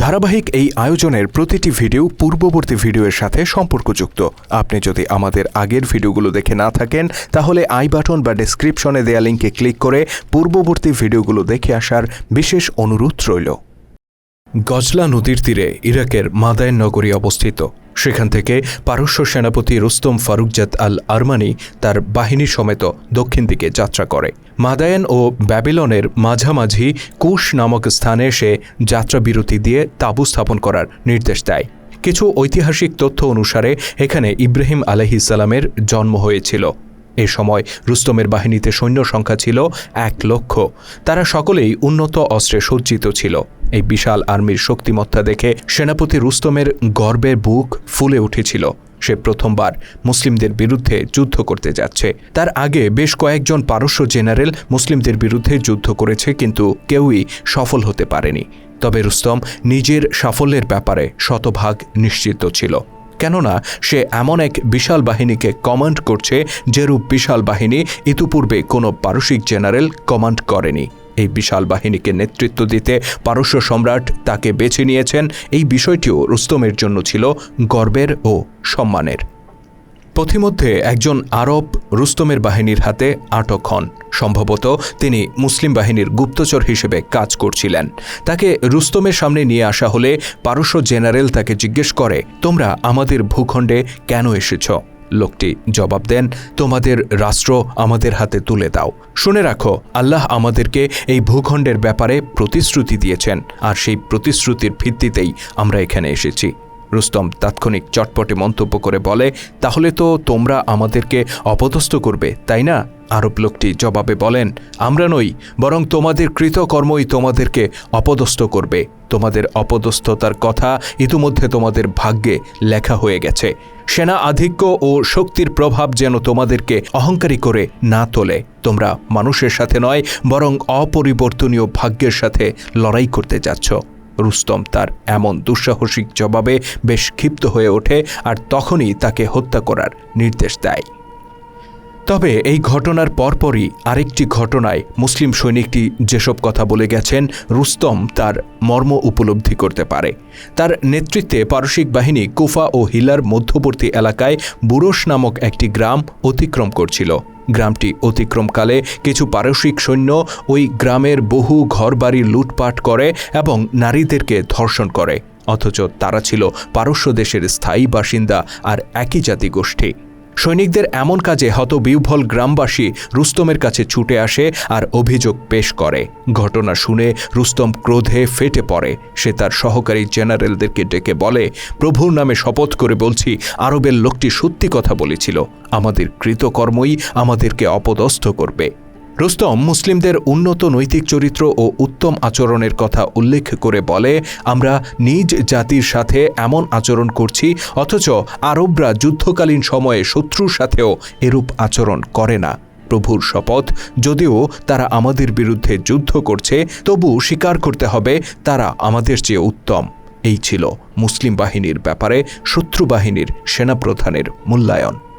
ধারাবাহিক এই আয়োজনের প্রতিটি ভিডিও পূর্ববর্তী ভিডিওর সাথে সম্পর্কযুক্ত। আপনি যদি আমাদের আগের ভিডিওগুলো দেখে না থাকেন, তাহলে আই বাটন বা ডেসক্রিপশনে দেয়া লিঙ্কে ক্লিক করে পূর্ববর্তী ভিডিওগুলো দেখে আসার বিশেষ অনুরোধ রইল। গজলা নদীর তীরে ইরাকের মাদায়ন নগরী অবস্থিত। সেখান থেকে পারস্য সেনাপতি রুস্তম ফারুকজাত আল আরমানি তার বাহিনী সমেত দক্ষিণ দিকে যাত্রা করে। মাদায়ান ও ব্যাবিলনের মাঝামাঝি কুশ নামক স্থানে সে যাত্রা বিরতি দিয়ে তাঁবু স্থাপন করার নির্দেশ দেয়। কিছু ঐতিহাসিক তথ্য অনুসারে এখানে ইব্রাহিম আলহিসাল্লামের জন্ম হয়েছিল। এ সময় রুস্তমের বাহিনীতে সৈন্য সংখ্যা ছিল এক লক্ষ। তারা সকলেই উন্নত অস্ত্রে সজ্জিত ছিল। এই বিশাল আর্মির শক্তিমত্তা দেখে সেনাপতি রুস্তমের গর্বের বুক ফুলে উঠেছিল। সে প্রথমবার মুসলিমদের বিরুদ্ধে যুদ্ধ করতে যাচ্ছে। তার আগে বেশ কয়েকজন পারস্য জেনারেল মুসলিমদের বিরুদ্ধে যুদ্ধ করেছে কিন্তু কেউই সফল হতে পারেনি। তবে রুস্তম নিজের সাফল্যের ব্যাপারে শতভাগ নিশ্চিত ছিল। কেননা সে এমন এক বিশাল বাহিনীকে কমান্ড করছে যেরূপ বিশাল বাহিনী ইতিপূর্বে কোনো পারসিক জেনারেল কমান্ড করেনি। এই বিশাল বাহিনীকে নেতৃত্ব দিতে পারস্য সম্রাট তাকে বেছে নিয়েছেন। এই বিষয়টিও রুস্তমের জন্য ছিল গর্বের ও সম্মানের। পথিমধ্যে একজন আরব রুস্তমের বাহিনীর হাতে আটক হন। সম্ভবত তিনি মুসলিম বাহিনীর গুপ্তচর হিসেবে কাজ করছিলেন। তাকে রুস্তমের সামনে নিয়ে আসা হলে পারস্য জেনারেল তাকে জিজ্ঞেস করে, তোমরা আমাদের ভূখণ্ডে কেন এসেছ? লোকটি জবাব দেন, তোমাদের রাষ্ট্র আমাদের হাতে তুলে দাও। শুনে রাখো, আল্লাহ আমাদেরকে এই ভূখণ্ডের ব্যাপারে প্রতিশ্রুতি দিয়েছেন, আর সেই প্রতিশ্রুতির ভিত্তিতেই আমরা এখানে এসেছি। রুস্তম তাৎক্ষণিক চটপটে মন্তব্য করে বলে, তাহলে তো তোমরা আমাদেরকে অপদস্থ করবে, তাই না? আরব লোকটি জবাবে বলেন, আমরা নই, বরং তোমাদের কৃতকর্মই তোমাদেরকে অপদস্থ করবে। তোমাদের অপদস্থতার কথা ইতিমধ্যে তোমাদের ভাগ্যে লেখা হয়ে গেছে। সেনা আধিক্য ও শক্তির প্রভাব যেন তোমাদেরকে অহংকারী করে না তোলে। তোমরা মানুষের সাথে নয়, বরং অপরিবর্তনীয় ভাগ্যের সাথে লড়াই করতে যাচ্ছ। রুস্তম তার এমন দুঃসাহসিক জবাবে বেশ ক্ষিপ্ত হয়ে ওঠে আর তখনই তাকে হত্যা করার নির্দেশ দেয়। তবে এই ঘটনার পরপরই আরেকটি ঘটনায় মুসলিম সৈনিকটি যেসব কথা বলে গেছেন, রুস্তম তার মর্ম উপলব্ধি করতে পারে। তার নেতৃত্বে পারসিক বাহিনী কুফা ও হিলার মধ্যবর্তী এলাকায় বুরস নামক একটি গ্রাম অতিক্রম করছিল। গ্রামটি অতিক্রমকালে কিছু পারসিক সৈন্য ওই গ্রামের বহু ঘরবাড়ি লুটপাট করে এবং নারীদেরকে ধর্ষণ করে। অথচ তারা ছিল পারস্য দেশের স্থায়ী বাসিন্দা আর একই জাতি গোষ্ঠী সৈনিকদের এমন কাজে হতবিহ্বল গ্রামবাসী রুস্তমের কাছে ছুটে আসে আর অভিযোগ পেশ করে। ঘটনা শুনে রুস্তম ক্রোধে ফেটে পড়ে। সে তার সহকারী জেনারেলদেরকে ডেকে বলে, প্রভুর নামে শপথ করে বলছি, আরবের লোকটি সত্যি কথা বলেছিল। আমাদের কৃতকর্মই আমাদেরকে অপদস্থ করবে। রুস্তম মুসলিমদের উন্নত নৈতিক চরিত্র ও উত্তম আচরণের কথা উল্লেখ করে বলে, আমরা নিজ জাতির সাথে এমন আচরণ করছি, অথচ আরবরা যুদ্ধকালীন সময়ে শত্রুর সাথেও এরূপ আচরণ করে না। প্রভুর শপথ, যদিও তারা আমাদের বিরুদ্ধে যুদ্ধ করছে, তবু স্বীকার করতে হবে তারা আমাদের চেয়ে উত্তম। এই ছিল মুসলিম বাহিনীর ব্যাপারে শত্রু বাহিনীর সেনাপ্রধানের মূল্যায়ন।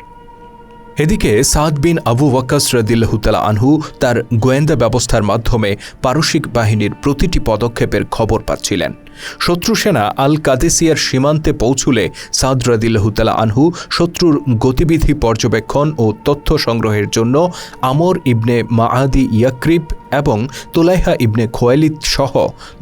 এদিকে সাদ বিন আবু ওয়াক্কাস রদিল্লাহুতালা আনহু তার গোয়েন্দা ব্যবস্থার মাধ্যমে পারসিক বাহিনীর প্রতিটি পদক্ষেপের খবর পাচ্ছিলেন। শত্রু সেনা আল কাদেসিয়ার সীমান্তে পৌঁছুলে সাদ রদিল্লাহুতালা আনহু শত্রুর গতিবিধি পর্যবেক্ষণ ও তথ্য সংগ্রহের জন্য আমর ইবনে মাআদি ইয়াক্রিব এবং তোলাইহা ইবনে খোয়ালিদ সহ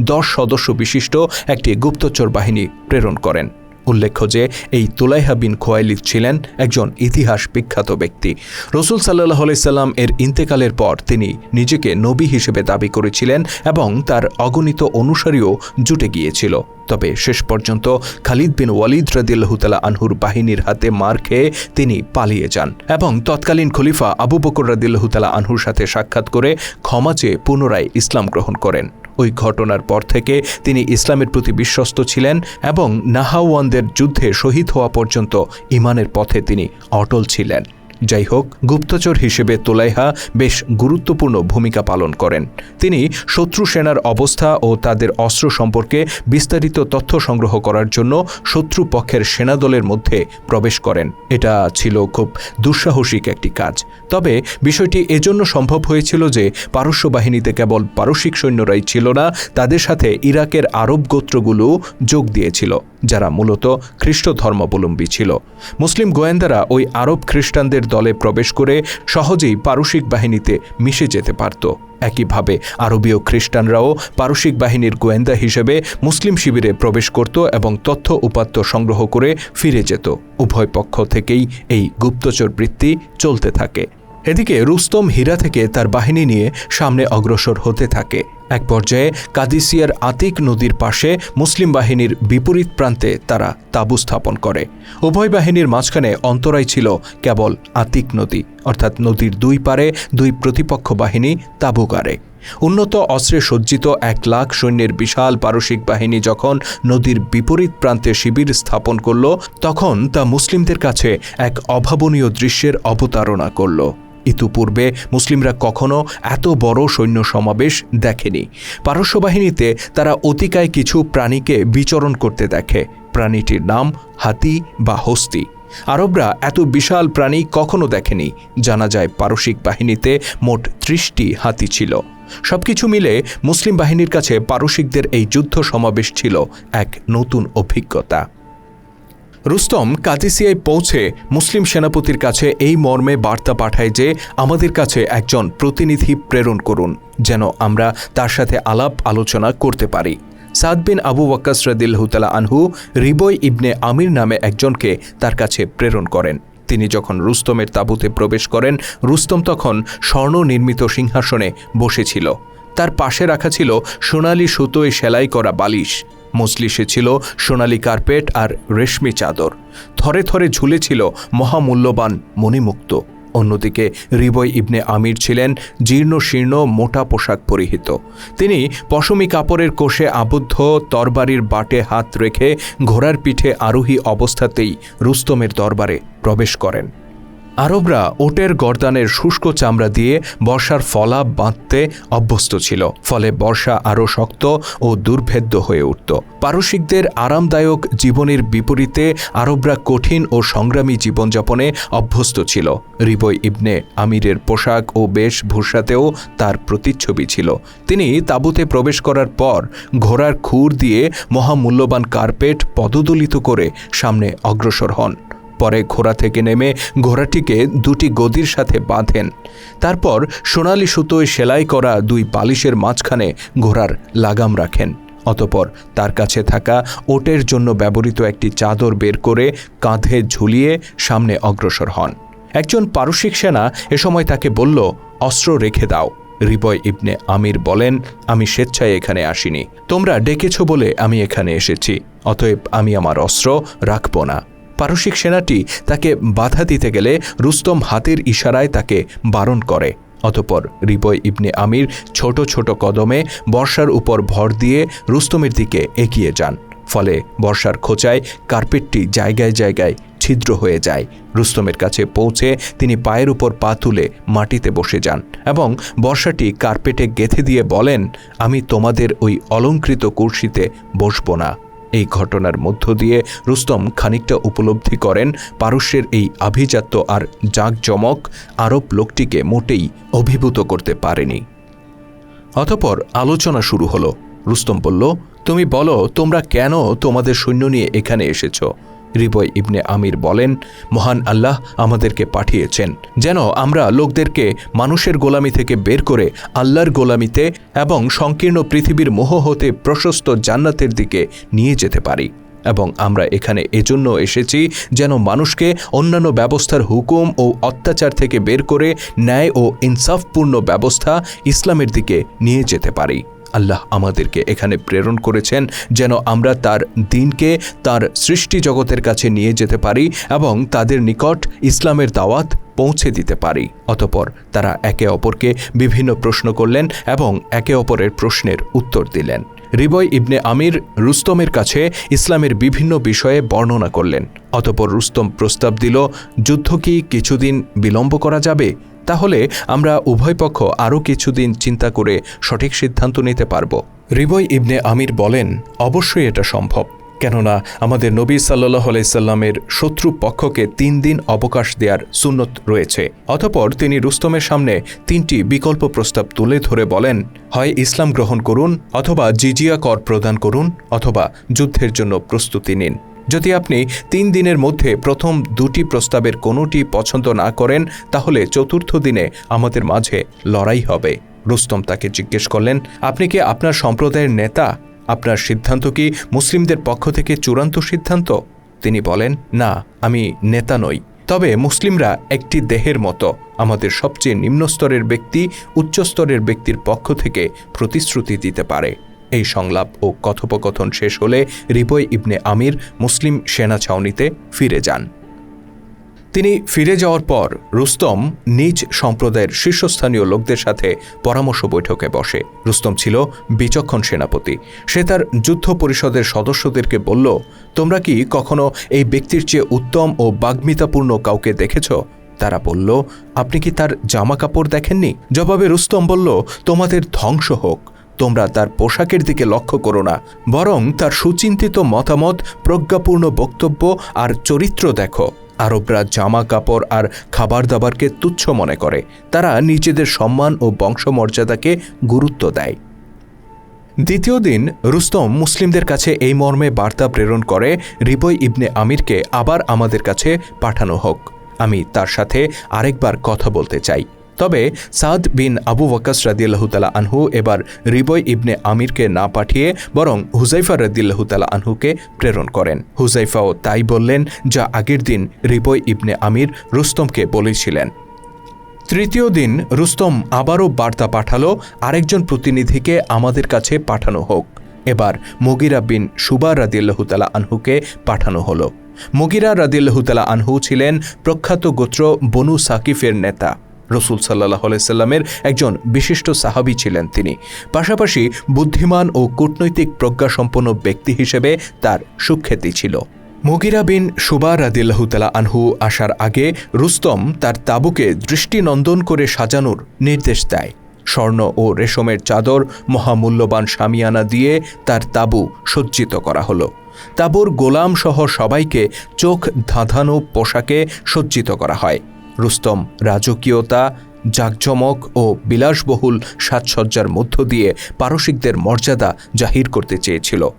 দশ সদস্য বিশিষ্ট একটি গুপ্তচর বাহিনী প্রেরণ করেন। উল্লেখ্য যে, এই তুলাইহা বিন খোয়াইলিদ ছিলেন একজন ইতিহাস বিখ্যাত ব্যক্তি। রসুল সাল্লাহ আলাইসাল্লাম এর ইন্তেকালের পর তিনি নিজেকে নবী হিসেবে দাবি করেছিলেন এবং তার অগণিত অনুসারীও জুটে গিয়েছিল। তবে শেষ পর্যন্ত খালিদ বিন ওয়ালিদ রাদিল্লাহতালা আনহুর বাহিনীর হাতে মার খেয়ে তিনি পালিয়ে যান এবং তৎকালীন খলিফা আবু বকর রাদিল্লাহতালা আনহুর সাথে সাক্ষাৎ করে ক্ষমা চেয়ে পুনরায় ইসলাম গ্রহণ করেন। ওই ঘটনার পর থেকে তিনি ইসলামের প্রতি বিশ্বস্ত ছিলেন এবং নাহাওয়ানদের যুদ্ধে শহীদ হওয়া পর্যন্ত ইমানের পথে তিনি অটল ছিলেন। যাই হোক গুপ্তচর হিসেবে তোলাইহা বেশ গুরুত্বপূর্ণ ভূমিকা পালন করেন। তিনি শত্রু সেনার অবস্থা ও তাদের অস্ত্র সম্পর্কে বিস্তারিত তথ্য সংগ্রহ করার জন্য শত্রু পক্ষের সেনাদলের মধ্যে প্রবেশ করেন। এটা ছিল খুব দুঃসাহসিক একটি কাজ। তবে বিষয়টি এজন্য সম্ভব হয়েছিল যে পারস্য বাহিনীতে কেবল পারসিক সৈন্যরাই ছিল না, তাদের সাথে ইরাকের আরব গোত্রগুলো যোগ দিয়েছিল, যারা মূলত খ্রিস্ট ধর্মাবলম্বী ছিল। মুসলিম গোয়েন্দারা ওই আরব খ্রিস্টানদের দলে প্রবেশ করে সহজেই পারসিক বাহিনীতে মিশে যেতে পারত। একইভাবে আরবীয় খ্রিস্টানরাও পারসিক বাহিনীর গোয়েন্দা হিসেবে মুসলিম শিবিরে প্রবেশ করত এবং তথ্য উপাত্ত সংগ্রহ করে ফিরে যেত। উভয় পক্ষ থেকেই এই গুপ্তচর বৃত্তি চলতে থাকে। এদিকে রুস্তম হীরা থেকে তার বাহিনী নিয়ে সামনে অগ্রসর হতে থাকে। এক পর্যায়ে কাদিসিয়ার আতিক নদীর পাশে মুসলিম বাহিনীর বিপরীত প্রান্তে তারা তাঁবু স্থাপন করে। উভয় বাহিনীর মাঝখানে অন্তরায় ছিল কেবল আতিক নদী, অর্থাৎ নদীর দুই পারে দুই প্রতিপক্ষ বাহিনী তাঁবু গাড়ে উন্নত অস্ত্রে সজ্জিত এক লাখ সৈন্যের বিশাল পারসিক বাহিনী যখন নদীর বিপরীত প্রান্তে শিবির স্থাপন করল, তখন তা মুসলিমদের কাছে এক অভাবনীয় দৃশ্যের অবতারণা করল। ইতুপূর্বে মুসলিমরা কখনো এত বড় সৈন্য সমাবেশ দেখেনি। পারস্য বাহিনীতে তারা অতিকায় কিছু প্রাণীকে বিচরণ করতে দেখে। প্রাণীটির নাম হাতি বা হস্তি। আরবরা এত বিশাল প্রাণী কখনো দেখেনি। জানা যায় পারসিক বাহিনীতে মোট ত্রিশটি হাতি ছিল। সবকিছু মিলে মুসলিম বাহিনীর কাছে পারসিকদের এই যুদ্ধ সমাবেশ ছিল এক নতুন অভিজ্ঞতা। রুস্তম কাদিসিয়ায় পৌঁছে মুসলিম সেনাপতির কাছে এই মর্মে বার্তা পাঠায় যে আমাদের কাছে একজন প্রতিনিধি প্রেরণ করুন, যেন আমরা তার সাথে আলাপ আলোচনা করতে পারি। সাদ বিন আবু ওয়াক্কাস রদিল্লাহতালা আনহু রিবয় ইবনে আমির নামে একজনকে তার কাছে প্রেরণ করেন। তিনি যখন রুস্তমের তাঁবুতে প্রবেশ করেন, রুস্তম তখন স্বর্ণ নির্মিত সিংহাসনে বসেছিল। তার পাশে রাখা ছিল সোনালি সুতোয় সেলাই করা বালিশ। মজলিসে ছিল সোনালি কার্পেট আর রেশমি চাদর। থরে থরে ঝুলেছিল মহামূল্যবান মণিমুক্ত। অন্যদিকে রিবয় ইবনে আমির ছিলেন জীর্ণ শীর্ণ মোটা পোশাক পরিহিত। তিনি পশমি কাপড়ের কোষে আবদ্ধ তরবারির বাটে হাত রেখে ঘোড়ার পিঠে আরোহী অবস্থাতেই রুস্তমের দরবারে প্রবেশ করেন। আরবরা ওটের গর্দানের শুষ্ক চামড়া দিয়ে বর্ষার ফলা বাঁধতে অভ্যস্ত ছিল। ফলে বর্ষা আরও শক্ত ও দুর্ভেদ্য হয়ে উঠত। পারসিকদের আরামদায়ক জীবনের বিপরীতে আরবরা কঠিন ও সংগ্রামী জীবনযাপনে অভ্যস্ত ছিল। রিবই ইবনে আমিরের পোশাক ও বেশভূষাতেও তার প্রতিচ্ছবি ছিল। তিনি তাঁবুতে প্রবেশ করার পর ঘোড়ার খুর দিয়ে মহামূল্যবান কার্পেট পদদলিত করে সামনে অগ্রসর হন। পরে ঘোড়া থেকে নেমে ঘোড়াটিকে দুটি গদির সাথে বাঁধেন। তারপর সোনালি সুতোয় সেলাই করা দুই বালিশের মাঝখানে ঘোড়ার লাগাম রাখেন। অতপর তার কাছে থাকা ওটের জন্য ব্যবহৃত একটি চাদর বের করে কাঁধে ঝুলিয়ে সামনে অগ্রসর হন। একজন পারসিক সেনা এ সময় তাকে বলল, অস্ত্র রেখে দাও। রিবয় ইবনে আমির বলেন, আমি স্বেচ্ছায় এখানে আসিনি। তোমরা ডেকেছ বলে আমি এখানে এসেছি, অতএব আমি আমার অস্ত্র রাখব না। পারসিক সেনাটি তাকে বাধা দিতে গেলে রুস্তম হাতের ইশারায় তাকে বারণ করে। অতপর রিবয় ইবনে আমির ছোট ছোট কদমে বর্ষার উপর ভর দিয়ে রুস্তমের দিকে এগিয়ে যান। ফলে বর্ষার খোঁচায় কার্পেটটি জায়গায় জায়গায় ছিদ্র হয়ে যায়। রুস্তমের কাছে পৌঁছে তিনি পায়ের উপর পা তুলে মাটিতে বসে যান এবং বর্ষাটি কার্পেটে গেথে দিয়ে বলেন, আমি তোমাদের ওই অলঙ্কৃত কুর্সিতে বসব না। এই ঘটনার মধ্য দিয়ে রুস্তম খানিকটা উপলব্ধি করেন পারস্যের এই আভিজাত্য আর জাঁকজমক আরব লোকটিকে মোটেই অভিভূত করতে পারেনি। অতপর আলোচনা শুরু হলো। রুস্তম বলল, তুমি বলো, তোমরা কেন তোমাদের সৈন্য নিয়ে এখানে এসেছ? রিবয় ইবনে আমির বলেন, মহান আল্লাহ আমাদেরকে পাঠিয়েছেন। যেন আমরা লোকদেরকে মানুষের গোলামি থেকে বের করে আল্লাহর গোলামিতে এবং সংকীর্ণ পৃথিবীর মোহ হতে প্রশস্ত জান্নাতের দিকে নিয়ে যেতে পারি। এবং আমরা এখানে এজন্য এসেছি যেন মানুষকে অন্যান্য ব্যবস্থার হুকুম ও অত্যাচার থেকে বের করে ন্যায় ও ইনসাফপূর্ণ ব্যবস্থা ইসলামের দিকে নিয়ে যেতে পারি। আল্লাহ আমাদেরকে এখানে প্রেরণ করেছেন যেন আমরা তার দিনকে তার সৃষ্টি জগতের কাছে নিয়ে যেতে পারি এবং তাদের নিকট ইসলামের দাওয়াত পৌঁছে দিতে পারি। অতপর তারা একে অপরকে বিভিন্ন প্রশ্ন করলেন এবং একে অপরের প্রশ্নের উত্তর দিলেন। রিবয় ইবনে আমির রুস্তমের কাছে ইসলামের বিভিন্ন বিষয়ে বর্ণনা করলেন। অতপর রুস্তম প্রস্তাব দিল, যুদ্ধ কি কিছুদিন বিলম্ব করা যাবে? তাহলে আমরা উভয় পক্ষ আরও কিছুদিন চিন্তা করে সঠিক সিদ্ধান্ত নিতে পারব। রিবয় ইবনে আমির বলেন, অবশ্যই এটা সম্ভব। কেননা আমাদের নবী সাল্লাহ আলাইসাল্লামের শত্রু পক্ষকে তিন দিন অবকাশ দেওয়ার সুন্নত রয়েছে। অতপর তিনি রুস্তমের সামনে তিনটি বিকল্প প্রস্তাব তুলে ধরে বলেন, হয় ইসলাম গ্রহণ করুন অথবা জিজিয়া কর প্রদান করুন অথবা যুদ্ধের জন্য প্রস্তুতি নিন। যদি আপনি তিন দিনের মধ্যে প্রথম দুটি প্রস্তাবের কোনোটি পছন্দ না করেন, তাহলে চতুর্থ দিনে আমাদের মাঝে লড়াই হবে। রুস্তম তাকে জিজ্ঞেস করলেন, আপনি কি আপনার সম্প্রদায়ের নেতা? আপনার সিদ্ধান্ত কি মুসলিমদের পক্ষ থেকে চূড়ান্ত সিদ্ধান্ত? তিনি বলেন, না, আমি নেতা নই। তবে মুসলিমরা একটি দেহের মতো। আমাদের সবচেয়ে নিম্নস্তরের ব্যক্তি উচ্চস্তরের ব্যক্তির পক্ষ থেকে প্রতিশ্রুতি দিতে পারে। এই সংলাপ ও কথোপকথন শেষ হলে রিবয় ইবনে আমির মুসলিম সেনা ছাউনিতে ফিরে যান। তিনি ফিরে যাওয়ার পর রুস্তম নিজ সম্প্রদায়ের শীর্ষস্থানীয় লোকদের সাথে পরামর্শ বৈঠকে বসে। রুস্তম ছিল বিচক্ষণ সেনাপতি। সে তার যুদ্ধ পরিষদের সদস্যদেরকে বলল, তোমরা কি কখনো এই ব্যক্তির চেয়ে উত্তম ও বাগ্মিতাপূর্ণ কাউকে দেখেছ? তারা বলল, আপনি কি তার জামা কাপড় দেখেননি? জবাবে রুস্তম বলল, তোমাদের ধ্বংস হোক। তোমরা তার পোশাকের দিকে লক্ষ্য করো না, বরং তার সুচিন্তিত মতামত, প্রজ্ঞাপূর্ণ বক্তব্য আর চরিত্র দেখো। আরবরা জামা কাপড় আর খাবার দাবারকে তুচ্ছ মনে করে। তারা নিজেদের সম্মান ও বংশমর্যাদাকে গুরুত্ব দেয়। দ্বিতীয় দিন, রুস্তম মুসলিমদের কাছে এই মর্মে বার্তা প্রেরণ করে রিবই ইবনে আমিরকে আবার আমাদের কাছে পাঠানো হোক। আমি তার সাথে আরেকবার কথা বলতে চাই। তবে সাদ বিন আবু ওয়াকাস রাদিয়াল্লাহতালা আনহু এবার রিবয় ইবনে আমিরকে না পাঠিয়ে বরং হুজাইফা রাদিল্লাহতালা আনহুকে প্রেরণ করেন। হুজাইফাও তাই বললেন যা আগের দিন রিবয় ইবনে আমির রুস্তমকে বলেছিলেন। তৃতীয় দিন রুস্তম আবারও বার্তা পাঠালো, আরেকজন প্রতিনিধিকে আমাদের কাছে পাঠানো হোক। এবার মগিরা বিন সুবা রাদিল্লাহতালা আনহুকে পাঠানো হলো। মগিরা রাদিল্লাহতালা আনহু ছিলেন প্রখ্যাত গোত্র বনু সাকিফের নেতা। রসুল সাল্লাহ সাল্লামের একজন বিশিষ্ট সাহাবি ছিলেন তিনি। পাশাপাশি বুদ্ধিমান ও কূটনৈতিক প্রজ্ঞাসম্পন্ন ব্যক্তি হিসেবে তার সুখ্যাতি ছিল। মুগিরা বিন সুবা রাদিল্লাহতালা আনহু আসার আগে রুস্তম তার তাবুকে দৃষ্টিনন্দন করে সাজানোর নির্দেশ দেয়। স্বর্ণ ও রেশমের চাদর মহামূল্যবান সামিয়ানা দিয়ে তার তাবু সজ্জিত করা হলো। তাবুর গোলাম সহ সবাইকে চোখ ধাঁধানো পোশাকে সজ্জিত করা হয়। রুস্তম, রাজকীয়তা, জাকজমক ও বিলাসবহুল সাজসজ্জার মধ্য দিয়ে পারসিকদের মর্যাদা জাহির করতে চেয়েছিল।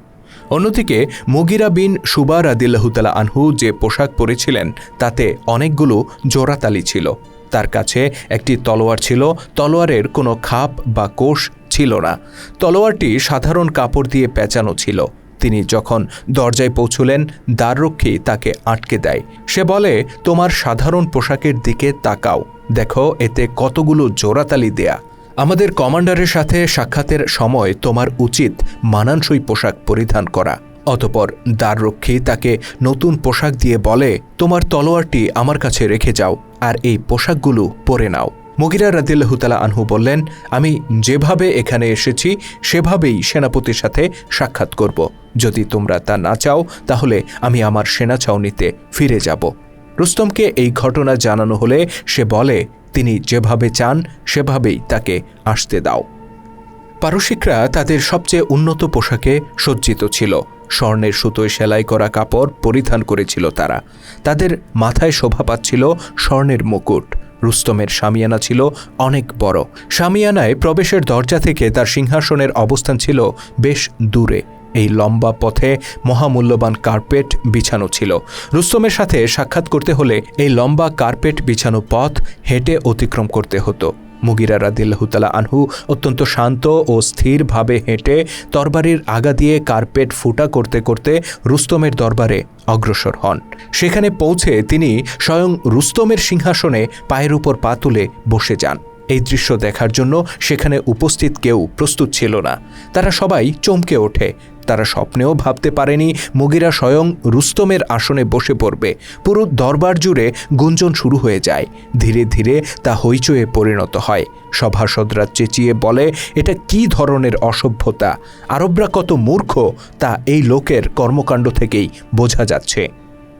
অন্যদিকে, মুগিরা বিন সুবার আদিল্লাহতালা আনহু যে পোশাক পরেছিলেন, তাতে অনেকগুলো জোড়াতালি ছিল। তার কাছে একটি তলোয়ার ছিল, তলোয়ারের কোনো খাপ বা কোষ ছিল না। তলোয়ারটি সাধারণ কাপড় দিয়ে পেঁচানো ছিল। তিনি যখন দরজায় পৌঁছলেন, দ্বাররক্ষী তাকে আটকে দেয়। সে বলে, তোমার সাধারণ পোশাকের দিকে তাকাও। দেখো, এতে কতগুলো জোড়াতালি দেয়া। আমাদের কমান্ডারের সাথে সাক্ষাতের সময় তোমার উচিত মানানসই পোশাক পরিধান করা। অতপর দ্বাররক্ষী তাকে নতুন পোশাক দিয়ে বলে, তোমার তলোয়ারটি আমার কাছে রেখে যাও, আর এই পোশাকগুলো পরে নাও। মগিরা রাদিল্লাহতালা আনহু বললেন, আমি যেভাবে এখানে এসেছি, সেভাবেই সেনাপতির সাথে সাক্ষাৎ করব। যদি তোমরা তা না চাও, তাহলে আমি আমার সেনা ছাউনিতে ফিরে যাব। রুস্তমকে এই ঘটনা জানানো হলে সে বলে, তিনি যেভাবে চান, সেভাবেই তাকে আসতে দাও। পারসিকরা তাদের সবচেয়ে উন্নত পোশাকে সজ্জিত ছিল। স্বর্ণের সুতোয় সেলাই করা কাপড় পরিধান করেছিল তারা। তাদের মাথায় শোভা পাচ্ছিল স্বর্ণের মুকুট। রুস্তমের সামিয়ানা ছিল অনেক বড়। সামিয়ানায় প্রবেশের দরজা থেকে তার সিংহাসনের অবস্থান ছিল বেশ দূরে। এই লম্বা পথে মহামূল্যবান কার্পেট বিছানো ছিল। রুস্তমের সাথে সাক্ষাৎ করতে হলে এই লম্বা কার্পেট বিছানো পথ হেঁটে অতিক্রম করতে হতো। মুগিরা রাদিল্লাহতালা আনহু অত্যন্ত শান্ত ও স্থিরভাবে হেঁটে তরবারির আগা দিয়ে কার্পেট ফুটা করতে করতে রুস্তমের দরবারে অগ্রসর হন। সেখানে পৌঁছে তিনি স্বয়ং রুস্তমের সিংহাসনে পায়ের উপর পা তুলে বসে যান। এই দৃশ্য দেখার জন্য সেখানে উপস্থিত কেউ প্রস্তুত ছিল না। তারা সবাই চমকে ওঠে। তারা স্বপ্নেও ভাবতে পারেনি মুগিরা স্বয়ং রুস্তমের আসনে বসে পড়বে। পুরো দরবার জুড়ে গুঞ্জন শুরু হয়ে যায়। ধীরে ধীরে তা হইচয়ে পরিণত হয়। সভাসদরা চেঁচিয়ে বলে, এটা কি ধরনের অসভ্যতা? আরবরা কত মূর্খ, তা এই লোকের কর্মকাণ্ড থেকেই বোঝা যাচ্ছে।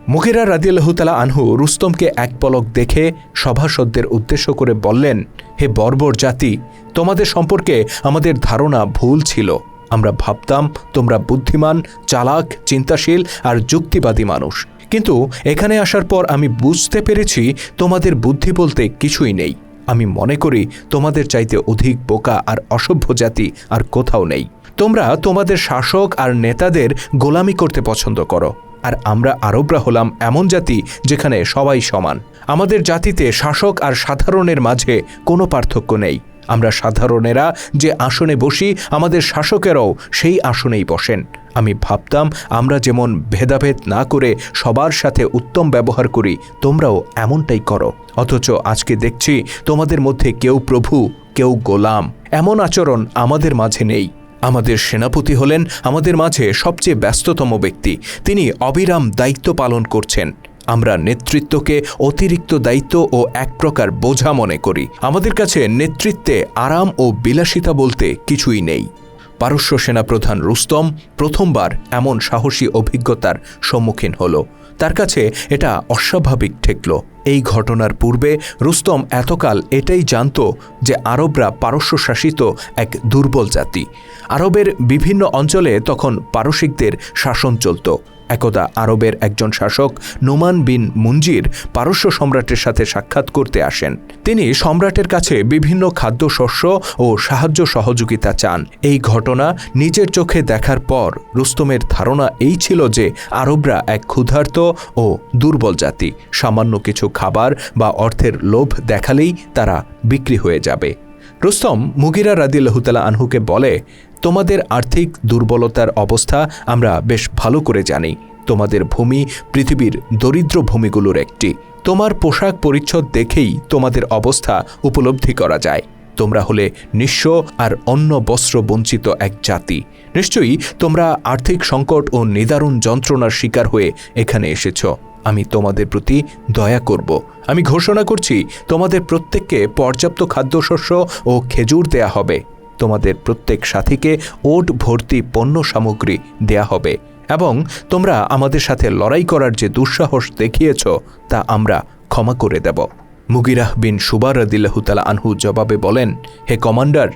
মুগিরা রাদিয়াল্লাহতালা আনহু রুস্তমকে এক পলক দেখে সভাসদদের উদ্দেশ্য করে বললেন, হে বর্বর জাতি, তোমাদের সম্পর্কে আমাদের ধারণা ভুল ছিল। আমরা ভাবতাম তোমরা বুদ্ধিমান, চালাক, চিন্তাশীল আর যুক্তিবাদী মানুষ। কিন্তু এখানে আসার পর আমি বুঝতে পেরেছি তোমাদের বুদ্ধি বলতে কিছুই নেই। আমি মনে করি তোমাদের চাইতে অধিক বোকা আর অসভ্য জাতি আর কোথাও নেই। তোমরা তোমাদের শাসক আর নেতাদের গোলামি করতে পছন্দ করো। আর আমরা আরবরা হলাম এমন জাতি যেখানে সবাই সমান। আমাদের জাতিতে শাসক আর সাধারণের মাঝে কোনো পার্থক্য নেই। আমরা সাধারণেরা যে আসনে বসি, আমাদের শাসকেরাও সেই আসনেই বসেন। আমি ভাবতাম, আমরা যেমন ভেদাভেদ না করে সবার সাথে উত্তম ব্যবহার করি, তোমরাও এমনটাই করো। অথচ আজকে দেখছি, তোমাদের মধ্যে কেউ প্রভু, কেউ গোলাম, এমন আচরণ আমাদের মাঝে নেই। আমাদের সেনাপতি হলেন আমাদের মাঝে সবচেয়ে ব্যস্ততম ব্যক্তি। তিনি অবিরাম দায়িত্ব পালন করছেন। আমরা নেতৃত্বকে অতিরিক্ত দায়িত্ব ও এক প্রকার বোঝা মনে করি। আমাদের কাছে নেতৃত্বে আরাম ও বিলাসিতা বলতে কিছুই নেই। পারস্য সেনাপ্রধান রুস্তম প্রথমবার এমন সাহসী অভিজ্ঞতার সম্মুখীন হল। তার কাছে এটা অস্বাভাবিক ঠেকল। এই ঘটনার পূর্বে রুস্তম এতকাল এটাই জানত যে আরবরা পারস্য শাসিত এক দুর্বল জাতি। আরবের বিভিন্ন অঞ্চলে তখন পারসিকদের শাসন চলত। একদা আরবের একজন শাসক নোমান বিন মুঞ্জির পারস্য সম্রাটের সাথে সাক্ষাৎ করতে আসেন। তিনি সম্রাটের কাছে বিভিন্ন খাদ্যশস্য ও সাহায্য সহযোগিতা চান। এই ঘটনা নিজের চোখে দেখার পর রুস্তমের ধারণা এই ছিল যে আরবরা এক ক্ষুধার্ত ও দুর্বল জাতি। সামান্য কিছু খাবার বা অর্থের লোভ দেখালেই তারা বিক্রি হয়ে যাবে। রুস্তম মুগিরা রাদিল্লাহতালা আনহুকে বলে তোমাদের আর্থিক দুর্বলতার অবস্থা আমরা বেশ ভালো করে জানি। তোমাদের ভূমি পৃথিবীর দরিদ্র ভূমিগুলোর একটি। তোমার পোশাক পরিচ্ছদ দেখেই তোমাদের অবস্থা উপলব্ধি করা যায়। তোমরা হলে নিঃস্ব আর অন্য বস্ত্র বঞ্চিত এক জাতি। নিশ্চয়ই তোমরা আর্থিক সংকট ও নিদারুণ যন্ত্রণার শিকার হয়ে এখানে এসেছ। আমি তোমাদের প্রতি দয়া করব। আমি ঘোষণা করছি, তোমাদের প্রত্যেককে পর্যাপ্ত খাদ্যশস্য ও খেজুর দেয়া হবে। তোমাদের প্রত্যেক সাথীকে ওট ভর্তি পণ্য সামগ্রী দেয়া হবে এবং তোমরা আমাদের সাথে লড়াই করার যে দুঃসাহস দেখিয়েছ, তা আমরা ক্ষমা করে দেব। মুগিরাহ বিন সুবার রদিল্লাহুতালা আনহু জবাবে বলেন, হে কমান্ডার,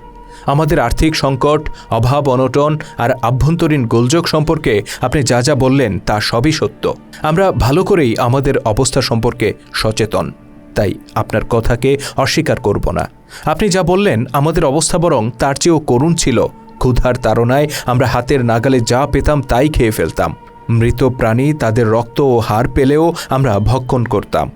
আমাদের আর্থিক সংকট, অভাব, অনটন আর আভ্যন্তরীণ গোলযোগ সম্পর্কে আপনি যা যা বললেন তা সবই সত্য। আমরা ভালো করেই আমাদের অবস্থা সম্পর্কে সচেতন। তাই আপনার কথাকে অস্বীকার করব না। আপনি যা বললেন, আমাদের অবস্থা বরং তার চেয়েও করুণ ছিল। ক্ষুধার তাড়নায় আমরা হাতের নাগালে যা পেতাম তাই খেয়ে ফেলতাম। মৃত প্রাণী তাদের রক্ত ও হাড় পেলেও আমরা ভক্ষণ করতাম।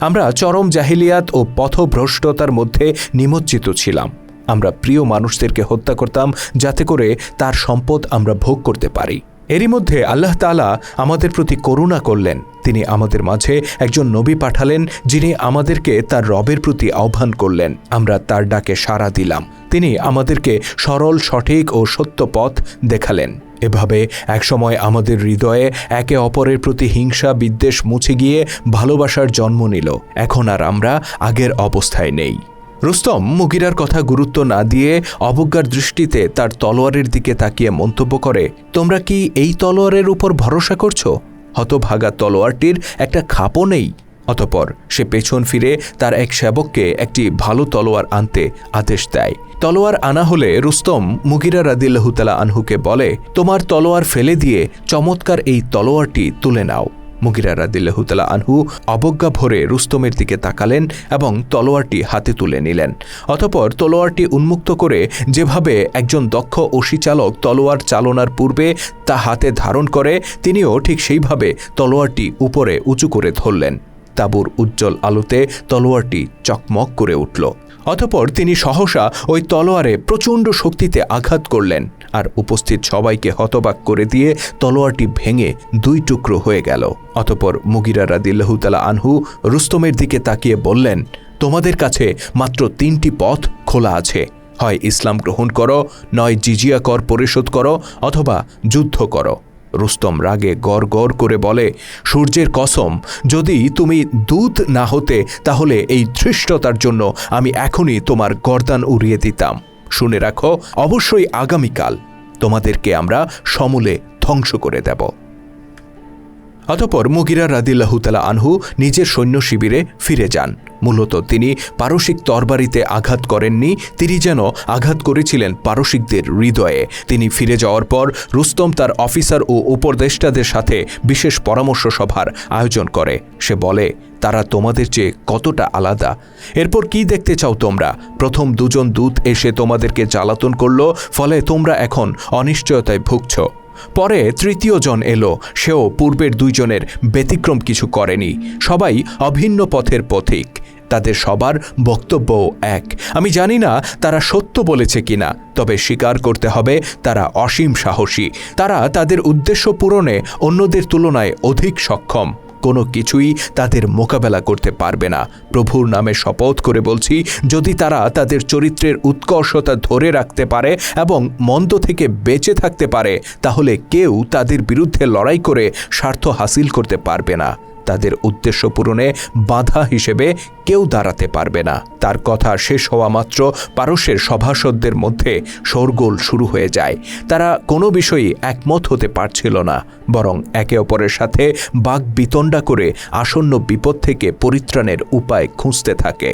আমরা চরম জাহিলিয়াত ও পথভ্রষ্টতার মধ্যে নিমজ্জিত ছিলাম। আমরা প্রিয় মানুষদেরকে হত্যা করতাম যাতে করে তার সম্পদ আমরা ভোগ করতে পারি। এরই মধ্যে আল্লাহ তালা আমাদের প্রতি করুণা করলেন। তিনি আমাদের মাঝে একজন নবী পাঠালেন, যিনি আমাদেরকে তার রবের প্রতি আহ্বান করলেন। আমরা তার ডাকে সাড়া দিলাম। তিনি আমাদেরকে সরল, সঠিক ও সত্য পথ দেখালেন। এভাবে একসময় আমাদের হৃদয়ে একে অপরের প্রতি হিংসা, বিদ্বেষ মুছে গিয়ে ভালোবাসার জন্ম নিল। এখন আর আমরা আগের অবস্থায় নেই। রুস্তম মুগিরার কথা গুরুত্ব না দিয়ে অবজ্ঞার দৃষ্টিতে তার তলোয়ারের দিকে তাকিয়ে মন্তব্য করে, তোমরা কি এই তলোয়ারের উপর ভরসা করছ? হতভাগা তলোয়ারটির একটা খাপও নেই। অতপর সে পেছন ফিরে তার এক সেবককে একটি ভালো তলোয়ার আনতে আদেশ দেয়। তলোয়ার আনা হলে রুস্তম মুগিরা রাদিল্লাহুতালা আনহুকে বলে, তোমার তলোয়ার ফেলে দিয়ে চমৎকার এই তলোয়ারটি তুলে নাও। মুগিরা রাদিল্লাহুতালা আনহু অবজ্ঞা ভরে রুস্তমের দিকে তাকালেন এবং তলোয়ারটি হাতে তুলে নিলেন। অতপর তলোয়ারটি উন্মুক্ত করে যেভাবে একজন দক্ষ অশিচালক তলোয়ার চালনার পূর্বে তা হাতে ধারণ করে, তিনিও ঠিক সেইভাবে তলোয়ারটি উপরে উঁচু করে ধরলেন। তাঁবুর উজ্জ্বল আলোতে তলোয়ারটি চকমক করে উঠল। অতপর তিনি সহসা ওই তলোয়ারে প্রচণ্ড শক্তিতে আঘাত করলেন আর উপস্থিত সবাইকে হতবাক করে দিয়ে তলোয়ারটি ভেঙে দুই টুকরো হয়ে গেল। অতপর মুগিরা রাদিল্লাহুতালা আনহু রুস্তমের দিকে তাকিয়ে বললেন, তোমাদের কাছে মাত্র তিনটি পথ খোলা আছে। হয় ইসলাম গ্রহণ করো, নয় জিজিয়া কর পরিশোধ করো, অথবা যুদ্ধ করো। রুস্তম রাগে গড় গড় করে বলে, সূর্যের কসম, যদি তুমি দুধ না হতে, তাহলে এই ধৃষ্টতার জন্য আমি এখনই তোমার গর্দান উড়িয়ে দিতাম। শুনে রাখো, অবশ্যই আগামীকাল তোমাদেরকে আমরা সমূলে ধ্বংস করে দেব। অতপর মুগিরা রাদিল্লাহুতালা আনহু নিজের সৈন্য শিবিরে ফিরে যান। মূলত তিনি পারসিক তরবারিতে আঘাত করেননি, তিনি যেন আঘাত করেছিলেন পারসিকদের হৃদয়ে। তিনি ফিরে যাওয়ার পর রুস্তম তার অফিসার ও উপদেষ্টাদের সাথে বিশেষ পরামর্শ সভার আয়োজন করে। সে বলে, তারা তোমাদের চেয়ে কতটা আলাদা? এরপর কি দেখতে চাও তোমরা? প্রথম দুজন দূত এসে তোমাদেরকে জ্বালাতন করল, ফলে তোমরা এখন অনিশ্চয়তায় ভুগছ। পরে তৃতীয় জন এলো। সেও পূর্বের দুইজনের ব্যতিক্রম কিছু করেনি। সবাই অভিন্ন পথের পথিক। তাদের সবার বক্তব্যও এক। আমি জানি না তারা সত্য বলেছে কিনা, তবে স্বীকার করতে হবে তারা অসীম সাহসী। তারা তাদের উদ্দেশ্য পূরণে অন্যদের তুলনায় অধিক সক্ষম। কোনো কিছুই তাদের মোকাবেলা করতে পারবে না। প্রভুর নামে শপথ করে বলছি, যদি তারা তাদের চরিত্রের উৎকর্ষতা ধরে রাখতে পারে এবং মন্দ থেকে বেঁচে থাকতে পারে, তাহলে কেউ তাদের বিরুদ্ধে লড়াই করে স্বার্থ হাসিল করতে পারবে না। তাদের উদ্দেশ্য পূরণে বাধা হিসেবে কেউ দাঁড়াতে পারবে না। তার কথা শেষ হওয়া মাত্র পারস্যের সভাসদদের মধ্যে শোরগোল শুরু হয়ে যায়। তারা কোনো বিষয়েই একমত হতে পারছিল না, বরং একে অপরের সাথে বাঘ বিতণ্ডা করে আসন্ন বিপদ থেকে পরিত্রাণের উপায় খুঁজতে থাকে।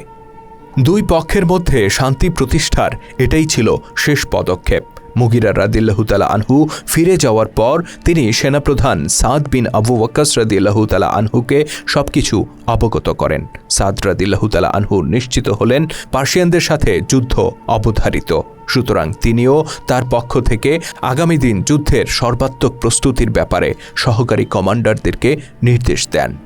দুই পক্ষের মধ্যে শান্তি প্রতিষ্ঠার এটাই ছিল শেষ পদক্ষেপ। মুগিরা রাদিল্লাহুতালা আনহু ফিরে যাওয়ার পর তিনি সেনাপ্রধান সাদ বিন আবু ওয়াক্কাস রাদিল্লাহুতালা আনহুকে সবকিছু অবগত করেন। সাদ রাদিল্লাহুতালা আনহু নিশ্চিত হলেন পার্সিয়ানদের সাথে যুদ্ধ অবধারিত। সুতরাং তিনিও তার পক্ষ থেকে আগামী দিন যুদ্ধের সর্বাত্মক প্রস্তুতির ব্যাপারে সহকারী কমান্ডারদেরকে নির্দেশ দেন।